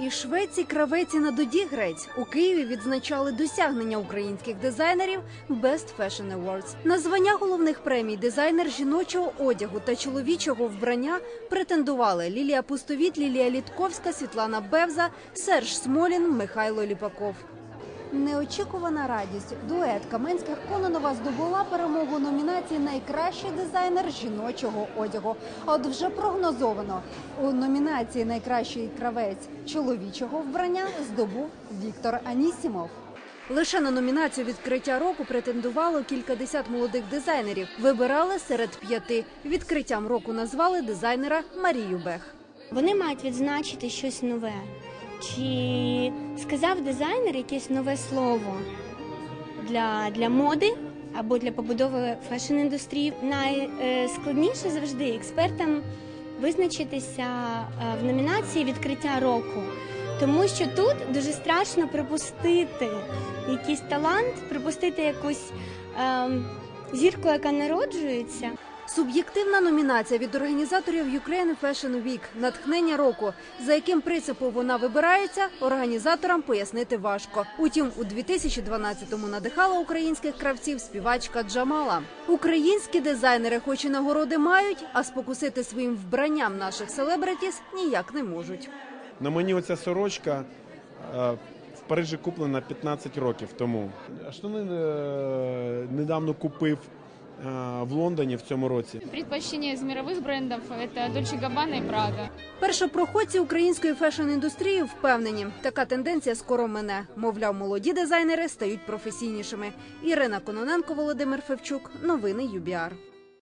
І швеці, кравеці на доді грець у Києві відзначали досягнення українських дизайнерів Best Fashion Awards. На звання головних премій дизайнер жіночого одягу та чоловічого вбрання претендували Лілія Пустовіт, Лілія Літковська, Світлана Бевза, Серж Смолін, Михайло Ліпаков. Неочікувана радість. Дует Каменських Кононова здобула перемогу номінації Найкращий дизайнер жіночого одягу. От вже прогнозовано у номінації Найкращий кравець чоловічого вбрання здобув Віктор Анісімов. Лише на номінацію відкриття року претендувало кількадесят молодих дизайнерів. Вибирали серед п'яти. Відкриттям року назвали дизайнера Марію Бех. Вони мають відзначити щось нове. Чи сказав дизайнер якесь нове слово для, для моди або для побудови фешн-індустрії? Найскладніше завжди експертам визначитися е, в номінації відкриття року. Тому що тут дуже страшно припустити якийсь талант, припустити якусь ем, зірку, яка народжується. Суб'єктивна номінація від організаторів Ukraine Fashion Week натхнення року, за яким принципом вона вибирається, організаторам пояснити важко. Утім, у 2012-му надихала українських кравців співачка Джамала. Українські дизайнери, хоч і нагороди мають, а спокусити своїм вбранням наших селебритіс ніяк не можуть. На мені оця сорочка е, в Парижі куплена 15 років тому. Штани е, недавно купив в Лондоні в цьому році. Предпочтення з мірових брендів – це Dolce Gabbana і Prada. Першопроходці української фешн-індустрії впевнені, така тенденція скоро мине. Мовляв, молоді дизайнери стають професійнішими. Ірина Кононенко, Володимир Февчук. Новини ЮБІАР.